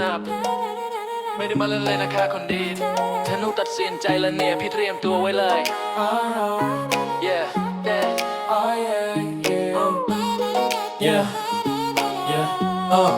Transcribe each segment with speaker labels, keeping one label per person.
Speaker 1: นับไม่ได้มาเล่นเลยนะคะคนดีถ้าหนูตัดสินใจแล้วเนี่ย พี่เตรียมตัวไว้เลย yeah yeah
Speaker 2: yeah yeah uh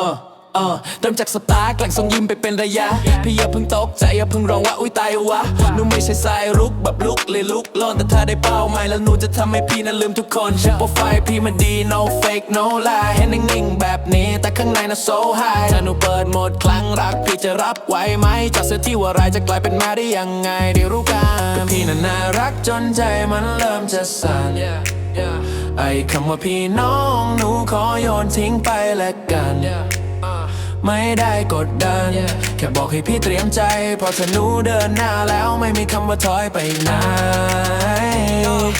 Speaker 2: uh uh เริ่มจากสตาร์ทแกล่งส่งยิ้มไปเป็นระยะ พี่อย่าเพิ่งตกใจอย่าเพิ่งร้องว่าอุ้ยตายวะหนูไม่ใช่สายรุกแบบลุกเลยลุกลอนแต่ถ้าได้เป้าหมายแล้วหนูจะทำให้พี่นั้นลืมทุกคนเช็คโปรไฟล์พี่มันดี no fake no lie เห็นนิ่งๆแบบนี้ แต่ข้างในน่ะ so high ถ้าหนูเปิดโหมดคลั่งรักพี่จะรับไหวไหมจากเสื้อที่ว่าร้ายจะกลายเป็นแม่ได้ยังไงได้รู้กันพี่น่ะน่ารักจนใจมันเริ่มจะสั่น
Speaker 1: yeah yeah
Speaker 2: ไอ้คำว่าพี่น้องหนูขอโยนทิ้งไปและกัน
Speaker 1: yeah uh
Speaker 2: ไม่ได้กดดัน
Speaker 1: Yeah
Speaker 2: แค่บอกให้พี่เตรียมใจเพราะถ้าหนูเดินหน้าแล้วไม่มีคำว่าถอยไปไหน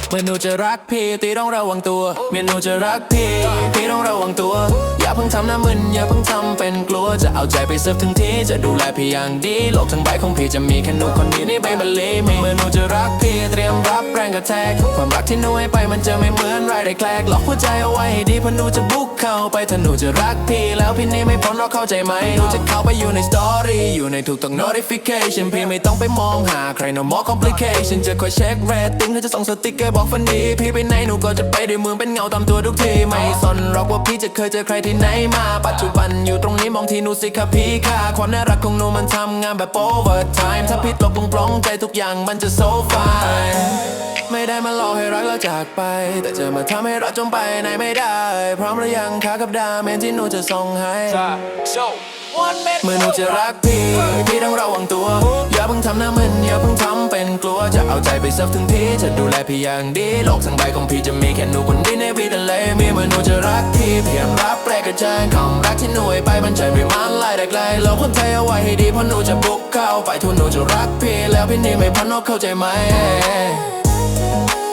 Speaker 2: เมื่อหนูจะรักพี่ตีต้องระวังตัว เมื่อหนูจะรักพี่ พี่ต้องระวังตัวอย่า เพิ่งทำหน้ามึนอย่าเพิ่งทำเป็นกลัวจะเอาใจไปเสิร์ฟถึงที่จะดูแลพี่อย่างดีโลกทั้งใบของพี่จะมีแค่หนูคนเดียวนี่ไปบัลลีเมื่อหนูจะรักพี่เตรียมรับแรงกระแทกความรักที่หนูให้ไปมันจะไม่เหมือนไรได้แคลกหลอกหัวใจเอาไว้ให้ดีเพราะหนูจะบุก เข้าไปถ้าหนูจะรักพี่ แล้วพี่นี่ไม่พ้นเราเข้าใจไหมหนูจะเข้าไปอยู่ในสตอรี่อยู่ในทุกต้อง notification พี่ไม่ต้องไปมองหาใคร no more complication จะคอยเช็ค rating เธอจะส่งสติ๊กเกอร์บอกฟันดีพี่ไปไหนหนูก็จะไปด้วยมือเป็นเงาตามตัวทุกทีไม่สนหรอกว่าพี่จะเคยเจอใครที่ไหนมา ปัจจุบันอยู่ตรงนี้มองที่หนูสิค่ะพี่ค่ะความน่ารักของหนูมันทำงานแบบ overtime ถ้าผิดตกลงปลงใจทุกอย่างมันจะ so fine ม่ได้มาหลอกให้รักแล้วจากไป แต่จะมาทำให้รักจมไปไหนไม่ได้ พร้อมหรือยังคะกับดาเมนที่หนูจะส่งให้
Speaker 1: so one minute
Speaker 2: เมื่อหนูจะรักพี่พี่ต้องระวังตัว อย่าเพิ่งทำหน้ามึนอย่าเพิ่งทำเป็นกลัว จะเอาใจไปเสิร์ฟถึงที่จะดูแลพี่อย่างดี โลกทั้งใบของพี่จะมีแค่หนูคนเดียวในพี่ทะเลมีเมื่อหนูจะรักพี่เพียงรับแรงกระจายของรักที่หนูให้ไปมันใจไม่มันไล่ได้ไกลโลกคนไทยเอาไว้ให้ดีเพราะหนูจะบุกเข้าไปทุกหนูจะรักพี่แล้วพี่นี่ไม่พันนอกเข้าใจไหม
Speaker 1: yeah